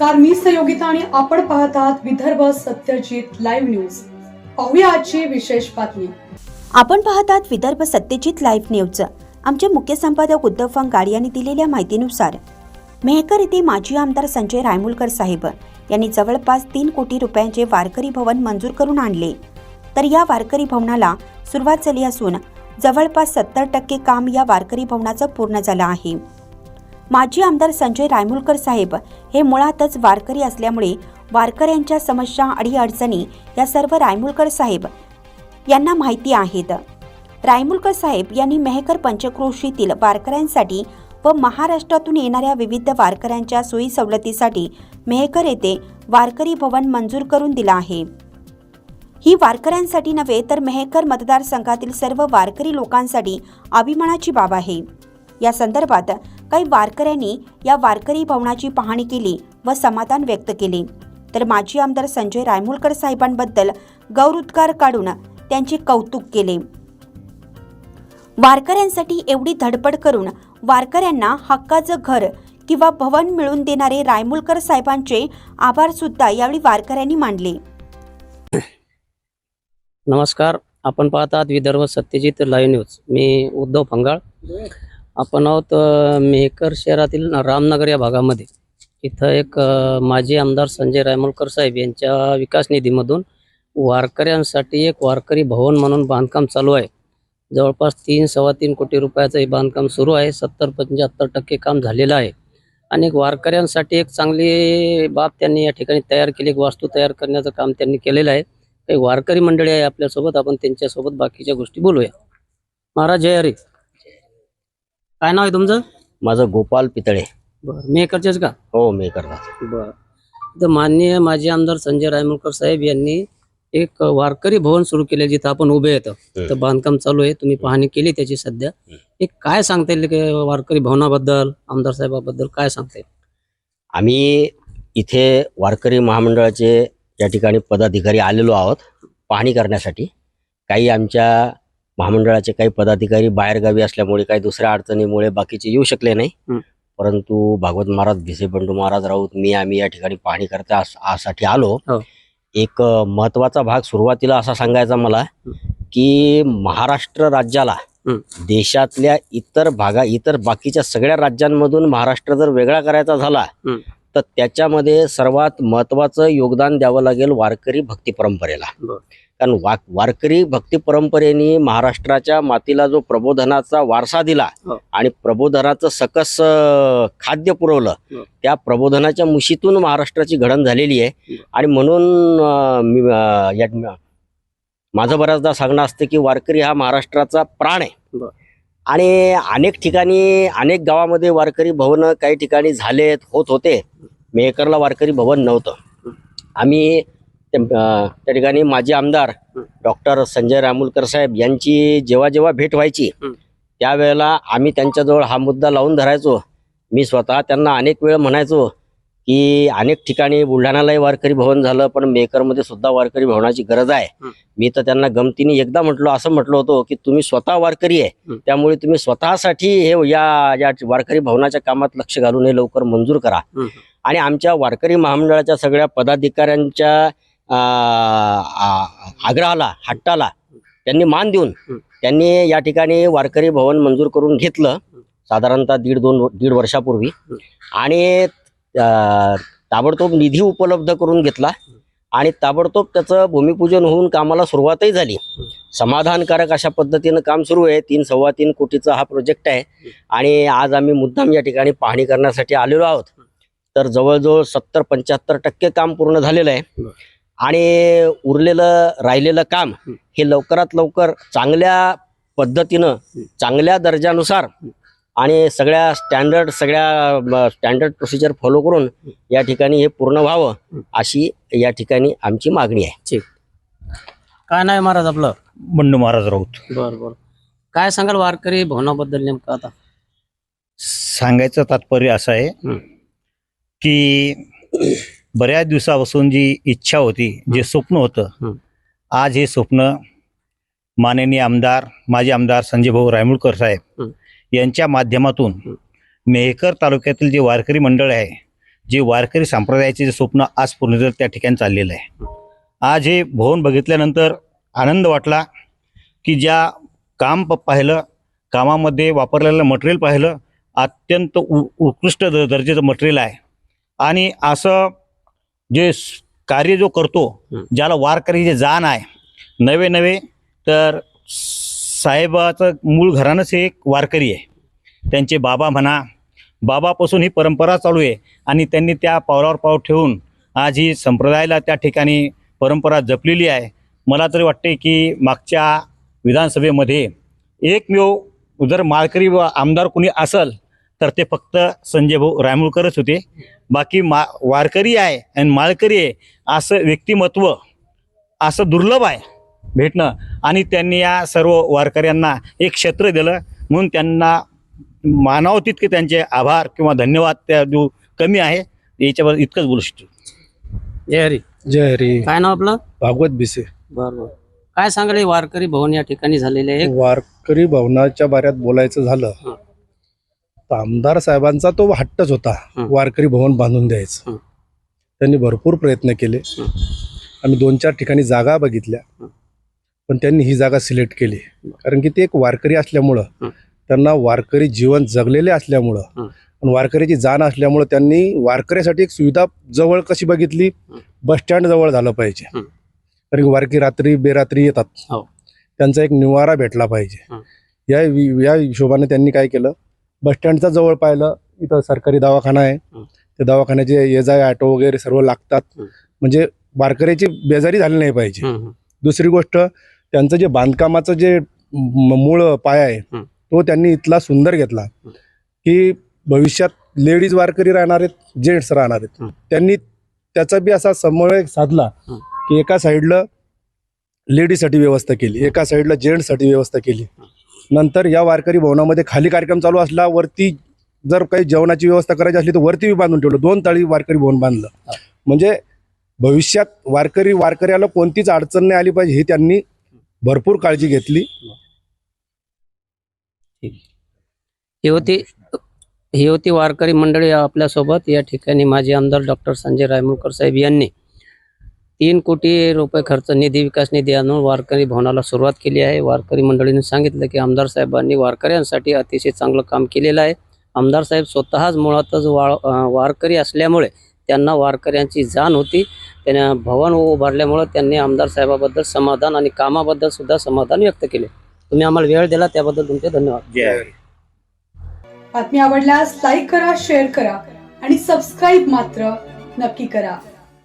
नमस्कार मी सहयोगिता आणि आपण पाहत आहात विदर्भ सत्यजित लाईव्ह न्यूज पाहूया आजची विशेष बातमी. आपण पाहतात विदर्भ सत्यजित लाईव्ह न्यूज आमचे मुख्य संपादक उद्धव फंगाड यांनी दिलेल्या माहितीनुसार मेहकर येथे माजी आमदार संजय रायमुलकर साहेब यांनी जवळपास तीन कोटी रुपयांचे वारकरी भवन मंजूर करून आणले. तर या वारकरी भवनाला सुरुवात झाली असून जवळपास सत्तर टक्के काम या वारकरी भवनाचं पूर्ण झालं आहे. माजी आमदार संजय रायमुलकर साहेब हे मुळातच वारकरी असल्यामुळे वारकऱ्यांच्या समस्या अडीअडचणी या सर्व रायमुलकर साहेब यांना माहिती आहेत. रायमुलकर साहेब यांनी मेहकर पंचक्रोशीतील वारकऱ्यांसाठी व महाराष्ट्रातून येणाऱ्या विविध वारकऱ्यांच्या सोयी सवलतीसाठी मेहकर येथे वारकरी भवन मंजूर करून दिलं आहे. ही वारकऱ्यांसाठी नव्हे तर मेहकर मतदारसंघातील सर्व वारकरी लोकांसाठी अभिमानाची बाब आहे. या संदर्भात काही वारकऱ्यांनी या वारकरी भवनाची पाहणी केली व समाधान व्यक्त केले. तर माजी आमदार संजय रायमुलकर साहेबांबद्दल गौरवोद्गार काढून त्यांचे कौतुक केले. वारकऱ्यांसाठी एवढी धडपड करून वारकऱ्यांना हक्काचं घर किंवा भवन मिळवून देणारे रायमुलकर साहेबांचे आभार सुद्धा यावेळी वारकऱ्यांनी मानले. नमस्कार. आपण पाहतात विदर्भ सत्यजित लाईव्ह न्यूज. मी उद्धव फंगाळ. आपण आहोत मेहकर शहरातील रामनगर या भागामध्ये. इथं एक माजी आमदार संजय रायमोलकर साहेब यांच्या विकास निधीमधून वारकऱ्यांसाठी एक वारकरी भवन म्हणून बांधकाम चालू आहे. जवळपास तीन सव्वा तीन कोटी रुपयाचं हे बांधकाम सुरू आहे. सत्तर पंच्याहत्तर टक्के काम झालेलं आहे. आणि वारकऱ्यांसाठी एक चांगली बाब त्यांनी या ठिकाणी तयार केली. एक वास्तू तयार करण्याचं काम त्यांनी केलेलं आहे. काही वारकरी मंडळी आहे आपल्यासोबत. आपण त्यांच्यासोबत बाकीच्या गोष्टी बोलूया. महाराज जय हरी. काय नाव आहे तुमचं? माझं गोपाल पितळे. बरं मी करतेच का? हो मी करतात बरं. तर माननीय माजी आमदार संजय रायमुलकर साहेब यांनी एक वारकरी भवन सुरू केले जिथं आपण उभे येतो तर बांधकाम चालू आहे तुम्ही पाहणी केली त्याची सध्या. एक काय सांगता येईल की वारकरी भवनाबद्दल आमदार साहेबाबद्दल काय सांगता येईल? आम्ही इथे वारकरी महामंडळाचे या ठिकाणी पदाधिकारी आलेलो आहोत पाहणी करण्यासाठी. काही आमच्या महामंडळाचे काही पदाधिकारी बाहेरगावी असल्यामुळे काही दुसऱ्या अडचणीमुळे बाकीचे येऊ शकले नाही. परंतु भागवत महाराज भिसे बंडू महाराज राऊत मी आम्ही या ठिकाणी पाहणी करता आलो हो. एक महत्त्वाचा भाग सुरुवातीला असा सांगायचा मला की महाराष्ट्र राज्याला. देशातल्या इतर भागा इतर बाकीच्या सगळ्या राज्यांमधून महाराष्ट्र जर वेगळा करायचा झाला. तर त्याच्यामध्ये सर्वात महत्वाचं योगदान द्यावं लागेल वारकरी भक्ती परंपरेला. कारण वा वारकरी भक्ती परंपरेने महाराष्ट्राच्या मातीला जो प्रबोधनाचा वारसा दिला हो. आणि प्रबोधनाचं सकस खाद्य पुरवलं हो. त्या प्रबोधनाच्या मुशीतून महाराष्ट्राची घडण झालेली आहे बरं. आणि म्हणून माझं बऱ्याचदा सांगणं असतं की वारकरी हा महाराष्ट्राचा प्राण आहे. आणि अनेक ठिकाणी अनेक गावामध्ये वारकरी भवन काही ठिकाणी झालेत होत होते मेहकरला वारकरी भवन नव्हतं आम्ही त्या ठिकाणी माजी आमदार. डॉक्टर संजय रामुलकर साहेब यांची जेव्हा जेव्हा भेट व्हायची. त्यावेळेला आम्ही त्यांच्याजवळ हा मुद्दा लावून धरायचो मी स्वतः त्यांना अनेक वेळ म्हणायचो की अनेक ठिकाणी बुलढाण्यालाही वारकरी भवन झालं पण मेकरमध्ये सुद्धा वारकरी भवनाची गरज आहे. मी तर त्यांना गमतीने एकदा म्हटलो असं म्हटलं होतं की तुम्ही स्वतः वारकरी आहे. त्यामुळे तुम्ही स्वतःसाठी हे या या वारकरी भवनाच्या कामात लक्ष घालून हे लवकर मंजूर करा. आणि आमच्या वारकरी महामंडळाच्या सगळ्या पदाधिकाऱ्यांच्या आग्रहाला हट्टाला त्यांनी मान देऊन. त्यांनी या ठिकाणी वारकरी भवन मंजूर करून घेतलं. साधारणतः दीड दोन दीड वर्षापूर्वी. आणि ताबडतोब निधी उपलब्ध करून घेतला. आणि ताबडतोब त्याचं भूमिपूजन होऊन कामाला सुरुवातही झाली. समाधानकारक अशा पद्धतीनं काम सुरू आहे. तीन सव्वा तीन कोटीचा हा प्रोजेक्ट आहे. आणि आज आम्ही मुद्दाम या ठिकाणी पाहणी करण्यासाठी आलेलो आहोत. तर जवळजवळ सत्तर पंच्याहत्तर टक्के काम पूर्ण झालेलं आहे. आणि उरलेलं राहिलेलं काम हं. लवकरात लवकर चांगल्या पद्धतीनं चांगल्या दर्जानुसार आणि सगळ्या स्टँडर्ड सगळ्या स्टँडर्ड प्रोसिजर फॉलो करून या ठिकाणी हे पूर्ण व्हावं अशी या ठिकाणी आमची मागणी आहे. काय नाही महाराज आपलं? बंडू महाराज राऊत. बरं बरं. काय सांगाल वारकरी भवनाबद्दल नेमकं आता? सांगायचं तात्पर्य असं आहे. की बऱ्याच दिवसापासून जी इच्छा होती जे स्वप्न. होतं आज हे स्वप्न माननीय आमदार माजी आमदार संजय भाऊ रायमुळकर साहेब. यांच्या माध्यमातून. मेहकर तालुक्यातील जे वारकरी मंडळ आहे जे वारकरी संप्रदायाचे जे स्वप्न आज पूर्ण त्या ठिकाणी चाललेलं आहे आज हे भवन बघितल्यानंतर आनंद वाटला की ज्या काम प- पाहिलं कामामध्ये वापरलेलं मटेरियल पाहिलं अत्यंत उ उत्कृष्ट द दर्जाचं मटेरियल आहे आणि असं जे कार्य जो करतो. ज्याला वारकरीचे जाण आहे नवे नवे तर साहेबाचं मूळ घराणंच हे एक वारकरी आहे. त्यांचे बाबा म्हणा बाबापासून ही परंपरा चालू आहे आणि त्यांनी त्या पावलावर पाव ठेवून आज ही संप्रदायाला त्या ठिकाणी परंपरा जपलेली आहे. मला तरी वाटते की मागच्या विधानसभेमध्ये एकमेव जर माळकरी व आमदार कोणी असल तर ते फक्त संजय भाऊ रायमुळकरच होते. बाकी मा वारकरी आहे आणि माळकरी आहे असं व्यक्तिमत्व असं दुर्लभ आहे. भेटणं. आणि त्यांनी या सर्व वारकऱ्यांना एक क्षेत्र दिलं. म्हणून त्यांना मानावं तितके त्यांचे आभार किंवा धन्यवाद त्या देऊ कमी आहे. याच्यावर इतकंच बोलू शकतो. जय हरी. जय हरी. काय नाव आपलं? भागवत बिसे बरोबर काय सांगाल हे वारकरी भवन या ठिकाणी झालेले आहे? वारकरी भवनाच्या बाऱ्यात बोलायचं झालं. आमदार साहेबांचा तो हट्टच होता. वारकरी भवन बांधून द्यायचं. त्यांनी भरपूर प्रयत्न केले. आम्ही दोन चार ठिकाणी जागा बघितल्या. पण त्यांनी ही जागा सिलेक्ट केली कारण की ते एक वारकरी असल्यामुळं. त्यांना वारकरी जीवन जगलेले असल्यामुळं. आणि वारकरीची जाण असल्यामुळं त्यांनी वारकऱ्यासाठी एक सुविधा जवळ कशी बघितली. बसस्टँड जवळ झालं पाहिजे. कारण की वारकरी रात्री बेरात्री येतात हो. त्यांचा एक निवारा भेटला पाहिजे. या या हिशोबाने त्यांनी काय केलं बसस्टँडचा जवळ पाहिलं इथं सरकारी दवाखाना आहे. त्या दवाखान्याचे ये जाय ऑटो वगैरे सर्व लागतात. म्हणजे वारकऱ्याची बेजारी झाली नाही पाहिजे. दुसरी गोष्ट त्यांचं जे बांधकामाचं जे मूळ पाय आहे. तो त्यांनी इथला सुंदर घेतला की भविष्यात लेडीज वारकरी राहणार आहेत जेंट्स राहणार आहेत. त्यांनी त्याचा बी असा समन्वय साधला. की एका साईडला लेडीजसाठी व्यवस्था केली एका साईडला जेंट्ससाठी व्यवस्था केली नंतर या वारकरी भवनामध्ये खाली कार्यक्रम चालू असला वरती जर काही जेवणाची व्यवस्था करायची असली तर वरती बी बांधून ठेवलं. दोन ताळी वारकरी भवन बांधलं. म्हणजे भविष्यात वारकरी वारकऱ्याला कोणतीच अडचण नाही आली पाहिजे ही त्यांनी भरपूर काळजी घेतली. ही होती ही होती वारकरी मंडळी आपल्यासोबत. या ठिकाणी माजी आमदार डॉक्टर संजय रायमुळकर साहेब यांनी तीन कोटी रुपये खर्च निधी विकास निधी आणून वारकरी भवनाला सुरुवात केली आहे. वारकरी मंडळीने सांगितलं की आमदार साहेबांनी वारकऱ्यांसाठी अतिशय चांगलं काम केलेलं आहे. आमदार साहेब स्वतःच मुळातच वारकरी असल्यामुळे त्यांना वारकऱ्यांची जाण होती. त्यांना भवन उभारल्यामुळे त्यांनी आमदार साहेबाबद्दल समाधान आणि कामाबद्दल सुद्धा समाधान व्यक्त केले. तुम्ही आम्हाला वेळ दिला त्याबद्दल तुमचे धन्यवाद. जय बातमी आवडल्यास लाईक करा शेअर करा आणि सबस्क्राईब मात्र नक्की करा.